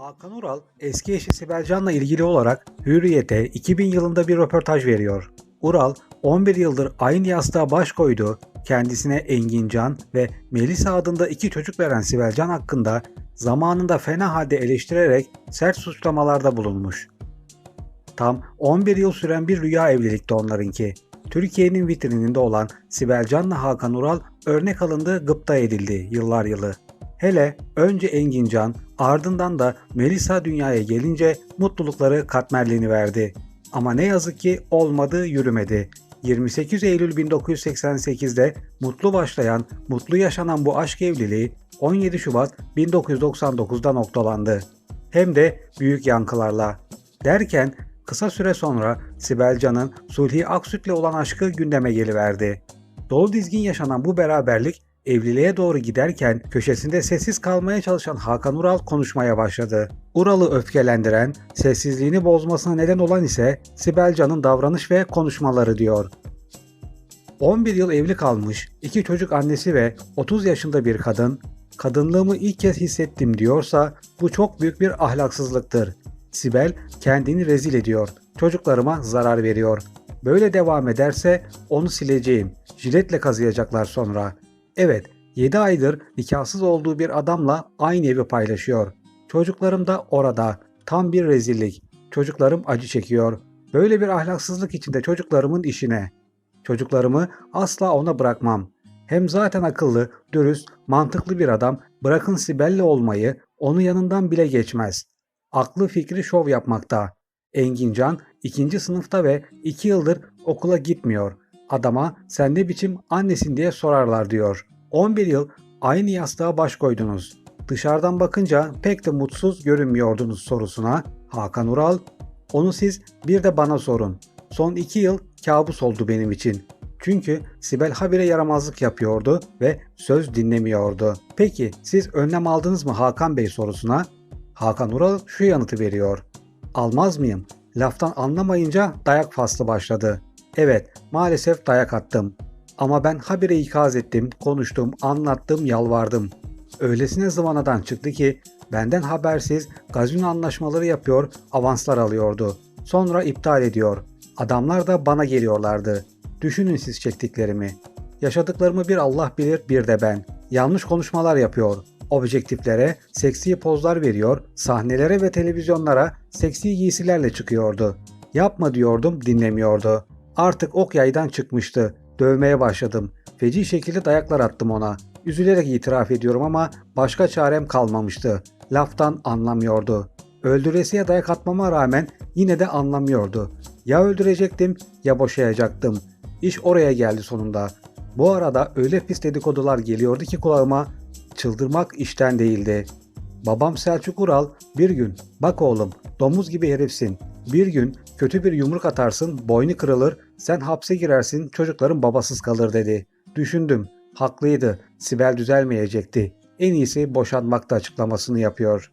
Hakan Ural eski eşi Sibel Can'la ilgili olarak Hürriyet'e 2000 yılında bir röportaj veriyor. Ural 11 yıldır aynı yastığa baş koydu, kendisine Engin Can ve Melisa adında iki çocuk veren Sibel Can hakkında zamanında fena halde eleştirerek sert suçlamalarda bulunmuş. Tam 11 yıl süren bir rüya evlilikti onlarınki. Türkiye'nin vitrininde olan Sibel Can'la Hakan Ural örnek alındı, gıpta edildi yıllar yılı. Hele önce Engin Can, ardından da Melisa dünyaya gelince mutlulukları katmerliğini verdi. Ama ne yazık ki olmadı, yürümedi. 28 Eylül 1988'de mutlu başlayan, mutlu yaşanan bu aşk evliliği 17 Şubat 1999'da noktalandı. Hem de büyük yankılarla. Derken kısa süre sonra Sibel Can'ın Sulhi Aksüt'le olan aşkı gündeme geliverdi. Dolu dizgin yaşanan bu beraberlik evliliğe doğru giderken köşesinde sessiz kalmaya çalışan Hakan Ural konuşmaya başladı. Ural'ı öfkelendiren, sessizliğini bozmasına neden olan ise Sibel Can'ın davranış ve konuşmaları diyor. 11 yıl evli kalmış, iki çocuk annesi ve 30 yaşında bir kadın, kadınlığımı ilk kez hissettim diyorsa bu çok büyük bir ahlaksızlıktır. Sibel kendini rezil ediyor, çocuklarıma zarar veriyor. Böyle devam ederse onu sileceğim, jiletle kazıyacaklar sonra. Evet, 7 aydır nikahsız olduğu bir adamla aynı evi paylaşıyor. Çocuklarım da orada. Tam bir rezillik. Çocuklarım acı çekiyor. Böyle bir ahlaksızlık içinde çocuklarımın işine. Çocuklarımı asla ona bırakmam. Hem zaten akıllı, dürüst, mantıklı bir adam bırakın Sibel'le olmayı onun yanından bile geçmez. Aklı fikri şov yapmakta. Engincan ikinci sınıfta ve iki yıldır okula gitmiyor. Adama sen ne biçim annesin diye sorarlar diyor. 11 yıl aynı yastığa baş koydunuz. Dışarıdan bakınca pek de mutsuz görünmüyordunuz sorusuna Hakan Ural, onu siz bir de bana sorun. Son 2 yıl kabus oldu benim için. Çünkü Sibel habire yaramazlık yapıyordu ve söz dinlemiyordu. Peki siz önlem aldınız mı Hakan Bey sorusuna? Hakan Ural şu yanıtı veriyor. Almaz mıyım? Laftan anlamayınca dayak faslı başladı. Evet, maalesef dayak attım. Ama ben habire ikaz ettim, konuştum, anlattım, yalvardım. Öylesine zıvanadan çıktı ki benden habersiz gazino anlaşmaları yapıyor, avanslar alıyordu. Sonra iptal ediyor. Adamlar da bana geliyorlardı. Düşünün siz çektiklerimi. Yaşadıklarımı bir Allah bilir bir de ben. Yanlış konuşmalar yapıyor. Objektiflere seksi pozlar veriyor, sahnelere ve televizyonlara seksi giysilerle çıkıyordu. Yapma diyordum dinlemiyordu. Artık ok yaydan çıkmıştı. Dövmeye başladım. Feci şekilde dayaklar attım ona. Üzülerek itiraf ediyorum ama başka çarem kalmamıştı. Laftan anlamıyordu. Öldüresiye dayak atmama rağmen yine de anlamıyordu. Ya öldürecektim ya boşayacaktım. İş oraya geldi sonunda. Bu arada öyle pis dedikodular geliyordu ki kulağıma çıldırmak işten değildi. Babam Selçuk Ural bir gün bak oğlum domuz gibi herifsin. Bir gün kötü bir yumruk atarsın boynu kırılır sen hapse girersin çocukların babasız kalır dedi. Düşündüm haklıydı Sibel düzelmeyecekti. En iyisi boşanmakta açıklamasını yapıyor.